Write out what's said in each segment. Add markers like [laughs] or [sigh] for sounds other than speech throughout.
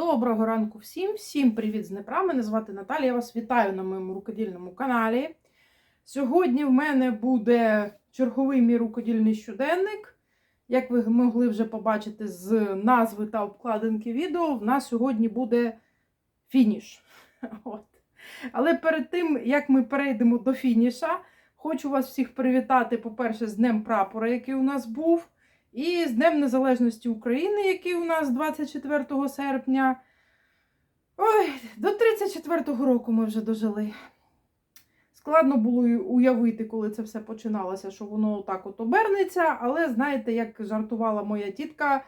Доброго ранку всім! Всім привіт з Днепра! Мене звати Наталія. Я вас вітаю на моєму рукодільному каналі. Сьогодні в мене буде черговий мій рукодільний щоденник. Як ви могли вже побачити з назви та обкладинки відео, в нас сьогодні буде фініш. [laughs] От. Але перед тим, як ми перейдемо до фініша, хочу вас всіх привітати, по-перше, з Днем прапора, який у нас був. І з Днем Незалежності України, який у нас 24 серпня. Ой, до 34-го року ми вже дожили. Складно було уявити, коли це все починалося, що воно так от обернеться. Але знаєте, як жартувала моя тітка,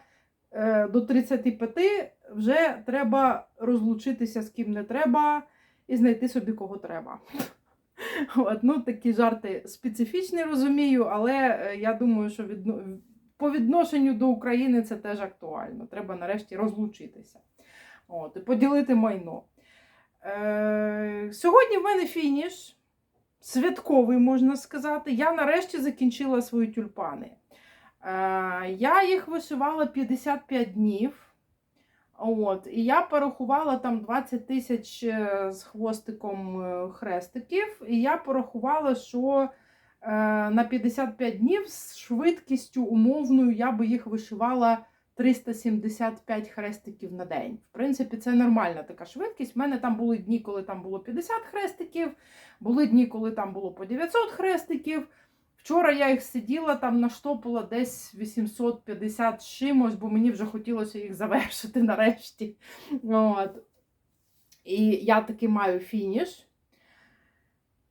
е, до 35 вже треба розлучитися з ким не треба і знайти собі кого треба. От, ну, Такі жарти специфічні, розумію, але е, я думаю, що відно по відношенню до України це теж актуально. Треба нарешті розлучитися. От, І поділити майно. Е, Сьогодні в мене фініш. Святковий, можна сказати. Я нарешті закінчила свої тюльпани. Е, я їх вишивала 55 днів. От, І я порахувала там 20 тисяч е, з хвостиком е, хрестиків. І я порахувала, що на 55 днів з швидкістю умовною я би їх вишивала 375 хрестиків на день. В принципі, це нормальна така швидкість. У мене там були дні, коли там було 50 хрестиків, були дні, коли там було по 900 хрестиків. Вчора я їх сиділа, там наштопила десь 850 чимось, бо мені вже хотілося їх завершити [laughs] нарешті. От. І я таки маю фініш.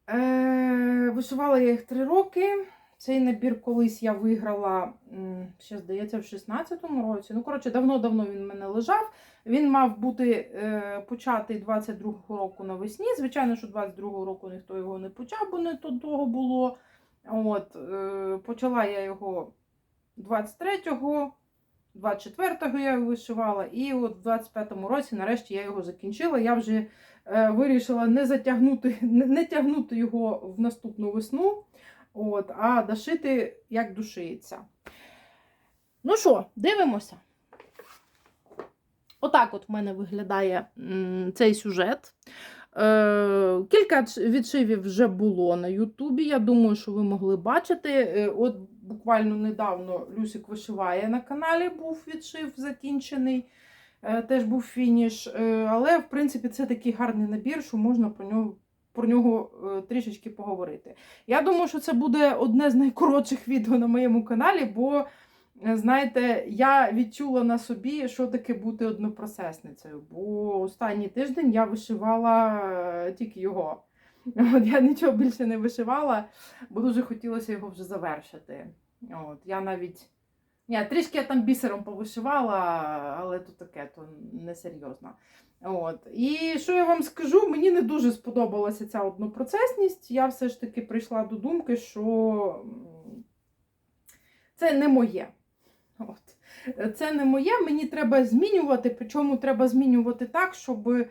Е, Вишивала я їх три роки. Цей набір колись я виграла, ще здається, в 16-му році. Ну, коротше, давно-давно він в мене лежав. Він мав бути е, початий 22-го року навесні. Звичайно, що 22-го року ніхто його не почав, бо не то того було. От, е, Почала я його 23-го, 24-го я його вишивала, і от в 25-му році, нарешті, я його закінчила. Я вже е, вирішила не затягнути, не, не тягнути його в наступну весну, от, а дошити, як душиється. Ну що, дивимося. Отак от в мене виглядає м, цей сюжет. Е, Кілька відшивів вже було на Ютубі. Я думаю, що ви могли бачити. Е, от буквально недавно Люсик вишиває на каналі, був відшив закінчений, е, теж був фініш. Е, але, в принципі, це такий гарний набір, що можна про нього. Про нього е, трішечки поговорити. Я думаю, що це буде одне з найкоротших відео на моєму каналі, бо Знаєте, я відчула на собі, що таке бути однопроцесницею, бо останній тиждень я вишивала тільки його. [laughs] От Я нічого більше не вишивала, бо дуже хотілося його вже завершити. От, Я навіть Ні, трішки я там бісером повишивала, але то таке, то несерйозно. От. І що я вам скажу, мені не дуже сподобалася ця однопроцесність. Я все ж таки прийшла до думки, що це не моє. От. Це не моє, мені треба змінювати, причому треба змінювати так, щоб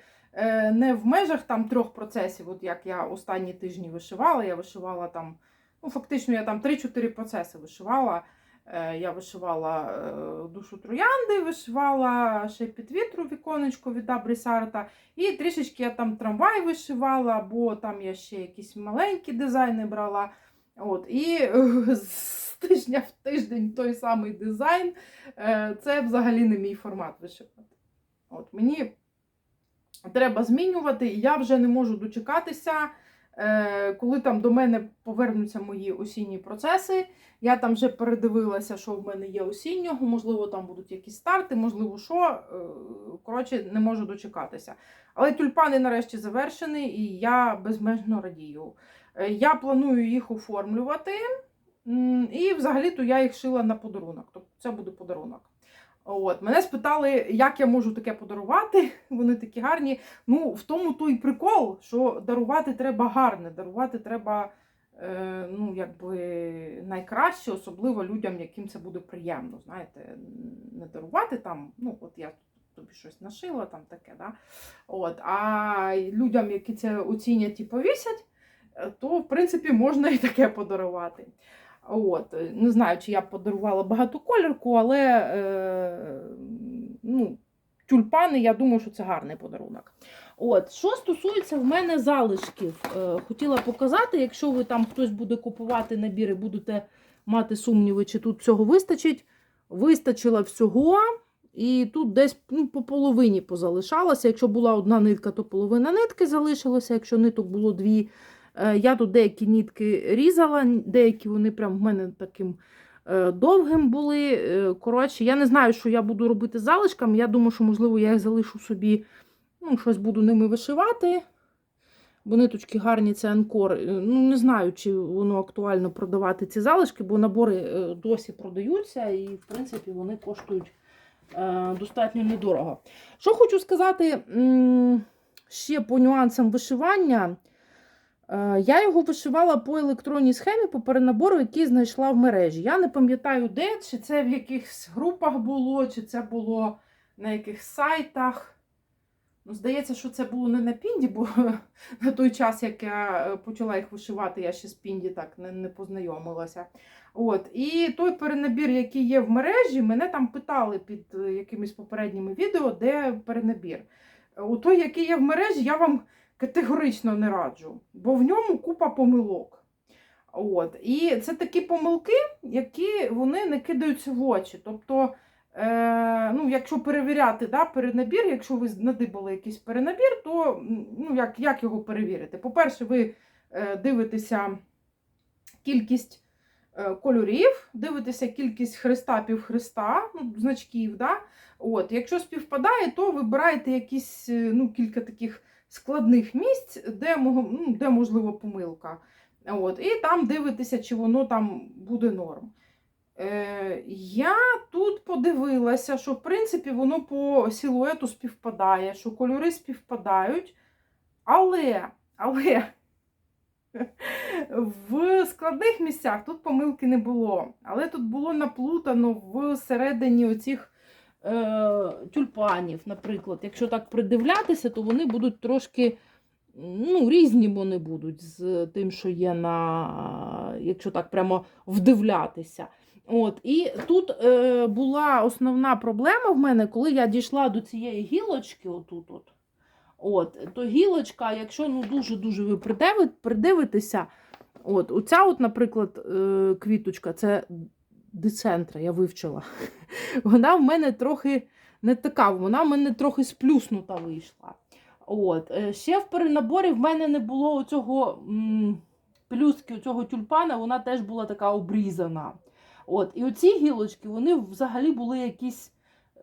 не в межах там трьох процесів, от як я останні тижні вишивала. Я вишивала там, ну фактично, я там 3-4 процеси вишивала. Е, я вишивала е, душу троянди, вишивала ще під вітру віконечко від Абрісарта. І трішечки я там трамвай вишивала, бо там я ще якісь маленькі дизайни брала. От, І з тижня в тиждень той самий дизайн. Е, це взагалі не мій формат вишивати. От, Мені треба змінювати, і я вже не можу дочекатися, е, коли там до мене повернуться мої осінні процеси. Я там вже передивилася, що в мене є осіннього, можливо, там будуть якісь старти, можливо, що. Е, коротше, не можу дочекатися. Але тюльпани нарешті завершені, і я безмежно радію. Я планую їх оформлювати. І взагалі-то я їх шила на подарунок. Тобто це буде подарунок. От. Мене спитали, як я можу таке подарувати. [laughs] Вони такі гарні. Ну, в тому то і прикол, що дарувати треба гарне, дарувати треба е, ну, якби найкраще, особливо людям, яким це буде приємно. Знаєте, не дарувати там, ну, от я тобі щось нашила, там таке, да? От, а людям, які це оцінять і повісять, е, то в принципі можна і таке подарувати. От, Не знаю, чи я б подарувала багатоколірку, але е, ну, тюльпани, я думаю, що це гарний подарунок. От, що стосується в мене залишків, е, хотіла показати, якщо ви там хтось буде купувати набір і будете мати сумніви, чи тут всього вистачить. Вистачило всього, і тут десь ну, по половині позалишалося. Якщо була одна нитка, то половина нитки залишилася. Якщо ниток було дві, Е, Я тут деякі нітки різала, деякі вони прям в мене таким е, довгим були. Е, Коротше, я не знаю, що я буду робити з залишками. Я думаю, що, можливо, я їх залишу собі, ну, щось буду ними вишивати. Бо ниточки гарні, це анкор. Е, Ну, не знаю, чи воно актуально продавати ці залишки, бо набори е, досі продаються, і, в принципі, вони коштують е, достатньо недорого. Що хочу сказати ще по нюансам вишивання. Е, Я його вишивала по електронній схемі, по перенабору, який знайшла в мережі. Я не пам'ятаю, де, чи це в якихось групах було, чи це було на яких сайтах. Ну, здається, що це було не на Пінді, бо [laughs] на той час, як я е, почала їх вишивати, я ще з Пінді так не, не познайомилася. От. І той перенабір, який є в мережі, мене там питали під е, якимись попередніми відео, де перенабір. У той, який є в мережі, я вам категорично не раджу, бо в ньому купа помилок. От. І це такі помилки, які вони не кидаються в очі. Тобто, е, ну, якщо перевіряти да, перенабір, якщо ви надибали якийсь перенабір, то ну, як, як його перевірити? По-перше, ви е, дивитеся кількість е, кольорів, дивитеся кількість хреста півхреста, ну, значків. Да? От. Якщо співпадає, то вибираєте якісь е, ну, кілька таких складних місць, де, ну, де можливо помилка. От, і там дивитися, чи воно там буде норм. Е, я тут подивилася, що в принципі воно по силуету співпадає, що кольори співпадають. Але, але [laughs] в складних місцях тут помилки не було. Але тут було наплутано всередині оцих тюльпанів, наприклад. Якщо так придивлятися, то вони будуть трошки ну, різні вони будуть з тим, що є на, якщо так прямо вдивлятися. От, і тут е, була основна проблема в мене, коли я дійшла до цієї гілочки, отут от, от, то гілочка, якщо ну, дуже-дуже ви придивитеся, от, оця, от, наприклад, е, квіточка, це децентра, я вивчила. [laughs] Вона в мене трохи не така, вона в мене трохи сплюснута вийшла. От. е, Ще в перенаборі в мене не було оцього м, плюски, оцього тюльпана, вона теж була така обрізана. От. І оці гілочки, вони взагалі були якісь,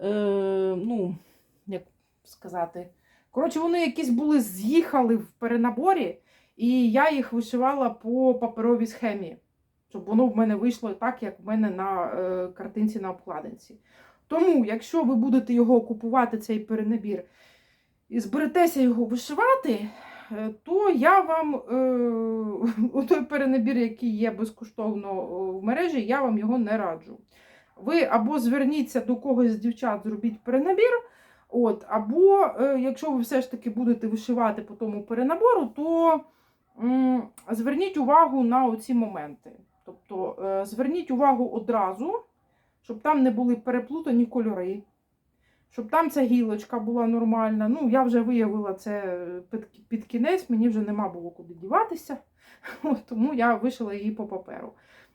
е, ну, як сказати, коротше, вони якісь були з'їхали в перенаборі, і я їх вишивала по паперовій схемі, щоб воно в мене вийшло так, як в мене на е, картинці на обкладинці. Тому, якщо ви будете його купувати, цей перенабір, і зберетеся його вишивати, е, то я вам е, [laughs] той перенабір, який є безкоштовно е, в мережі, я вам його не раджу. Ви або зверніться до когось з дівчат, зробіть перенабір. От, або е, якщо ви все ж таки будете вишивати по тому перенабору, то м, зверніть увагу на оці моменти. Тобто е, зверніть увагу одразу, щоб там не були переплутані кольори, щоб там ця гілочка була нормальна. Ну, я вже виявила це під, під кінець, мені вже нема було куди діватися, [laughs] От, тому я вишила її по паперу.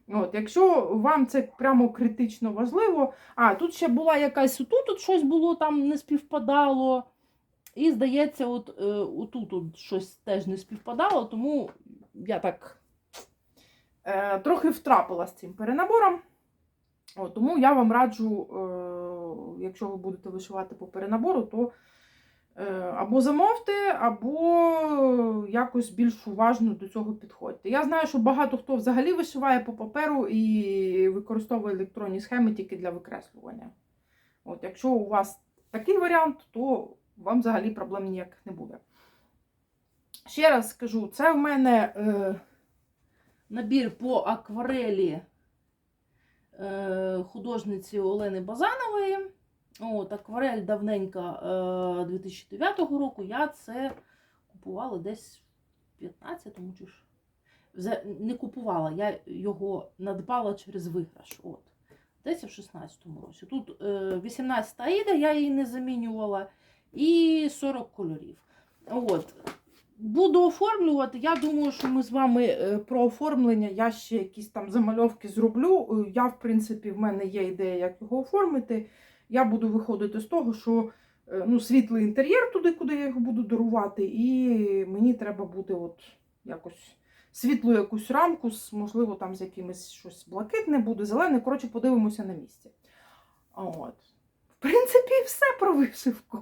От, якщо вам це прямо критично важливо, а тут ще була якась отут от щось було там не співпадало. І здається, от е, отут от щось теж не співпадало, тому я так е, трохи втрапила з цим перенабором. От, тому я вам раджу, е, якщо ви будете вишивати по перенабору, то е, або замовте, або якось більш уважно до цього підходьте. Я знаю, що багато хто взагалі вишиває по паперу і використовує електронні схеми тільки для викреслювання. От, якщо у вас такий варіант, то вам взагалі проблем ніяких не буде. Ще раз скажу, це в мене е, набір по акварелі е, художниці Олени Базанової. От, акварель давненька е, 2009 року. Я це купувала десь в 15-му чи ж. Не купувала, я його надбала через виграш. От. Десь в 16-му році. Тут е, 18 Аїда, я її не замінювала, і 40 кольорів. От. Буду оформлювати. Я думаю, що ми з вами е, про оформлення. Я ще якісь там замальовки зроблю. Е, Я, в принципі, в мене є ідея, як його оформити. Я буду виходити з того, що е, ну, світлий інтер'єр туди, куди я його буду дарувати, і мені треба буде от якось світлу якусь рамку, можливо, там з якимось щось блакитне буде, зелене. Коротше, подивимося на місці. От. В принципі, все про вишивку.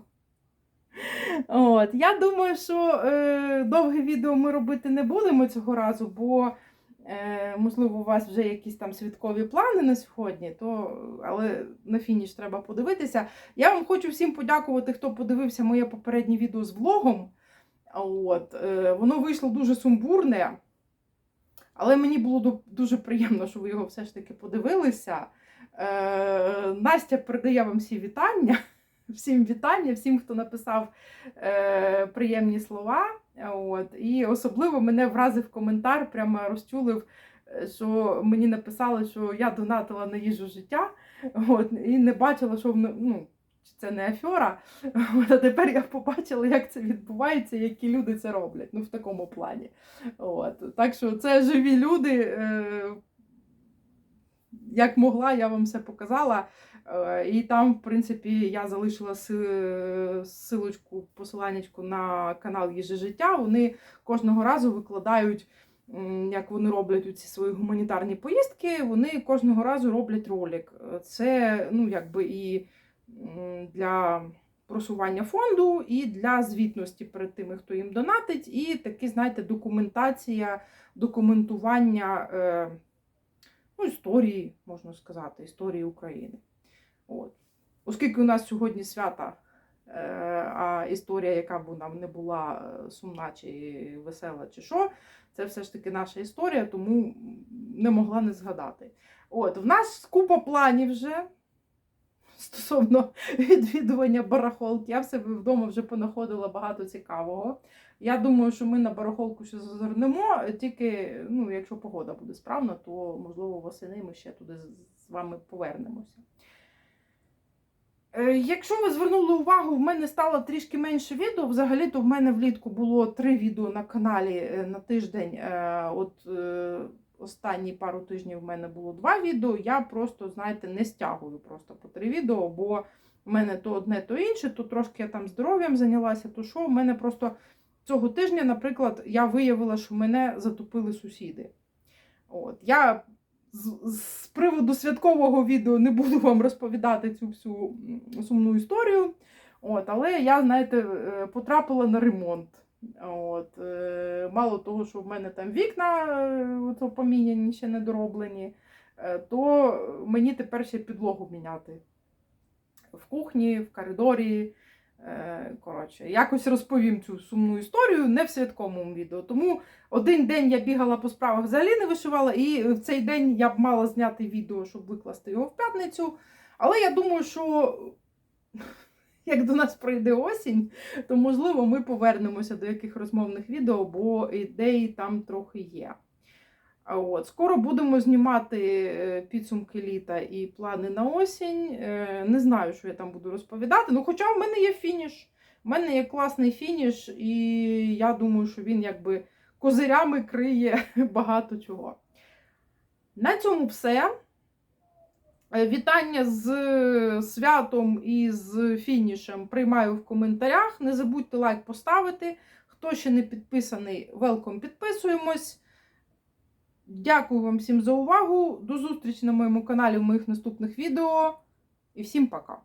От. Я думаю, що е, довге відео ми робити не будемо цього разу, бо, е, можливо, у вас вже якісь там святкові плани на сьогодні, то, але на фініш треба подивитися. Я вам хочу всім подякувати, хто подивився моє попереднє відео з влогом. От, е, воно вийшло дуже сумбурне, але мені було дуже приємно, що ви його все ж таки подивилися. Е, Настя передає вам всі вітання. Всім вітання, всім, хто написав е, приємні слова. От. І особливо мене вразив коментар, прямо розчулив, е, що мені написали, що я донатила на їжу життя, от, і не бачила, що ну, це не афера. От, а тепер я побачила, як це відбувається, які люди це роблять. Ну, в такому плані. От. Так що це живі люди. Е, як могла, я вам все показала. Е, І там, в принципі, я залишила си- силочку, посиланнячку на канал Їжа життя. Вони кожного разу викладають, як вони роблять ці свої гуманітарні поїздки. Вони кожного разу роблять ролик. Е, Це ну, якби і для просування фонду, і для звітності перед тими, хто їм донатить, і такі, знаєте, документація, документування. Е, ну, історії, можна сказати, історії України. От. Оскільки у нас сьогодні свята, е, а історія, яка б вона не була е, сумна чи весела, чи що, це все ж таки наша історія, тому не могла не згадати. От, в нас купа планів вже. Стосовно [laughs] відвідування барахолки, я в себе вдома вже понаходила багато цікавого. Я думаю, що ми на барахолку ще зазирнемо, тільки ну, якщо погода буде справна, то можливо восени ми ще туди з вами повернемося. Е, Якщо ви звернули увагу, в мене стало трішки менше відео. Взагалі-то в мене влітку було три відео на каналі е, на тиждень. Е, От останні пару тижнів в мене було два відео. Я просто, знаєте, не стягую просто по три відео, бо в мене то одне, то інше, то трошки я там здоров'ям зайнялася, то що в мене просто цього тижня, наприклад, я виявила, що мене затопили сусіди. От. Я з, з приводу святкового відео не буду вам розповідати цю всю сумну історію. От, але я, знаєте, е, потрапила на ремонт. От, е, мало того, що в мене там вікна е, поміняні, ще не дороблені, то мені тепер ще підлогу міняти. В кухні, в коридорі. Е, Коротше, якось розповім цю сумну історію не в святковому відео. Тому один день я бігала по справах, взагалі не вишивала, і в цей день я б мала зняти відео, щоб викласти його в п'ятницю. Але я думаю, що [laughs] як до нас прийде осінь, то можливо ми повернемося до яких розмовних відео, бо ідеї там трохи є. От, скоро будемо знімати е, підсумки літа і плани на осінь. Е, Не знаю, що я там буду розповідати. Ну, хоча в мене є фініш. У мене є класний фініш, і я думаю, що він якби козирями криє [laughs] багато чого. На цьому все. Е, Вітання з святом і з фінішем приймаю в коментарях. Не забудьте лайк поставити. Хто ще не підписаний, велком підписуємось. Дякую вам всім за увагу. До зустрічі на моєму каналі в моїх наступних відео. І всім пока!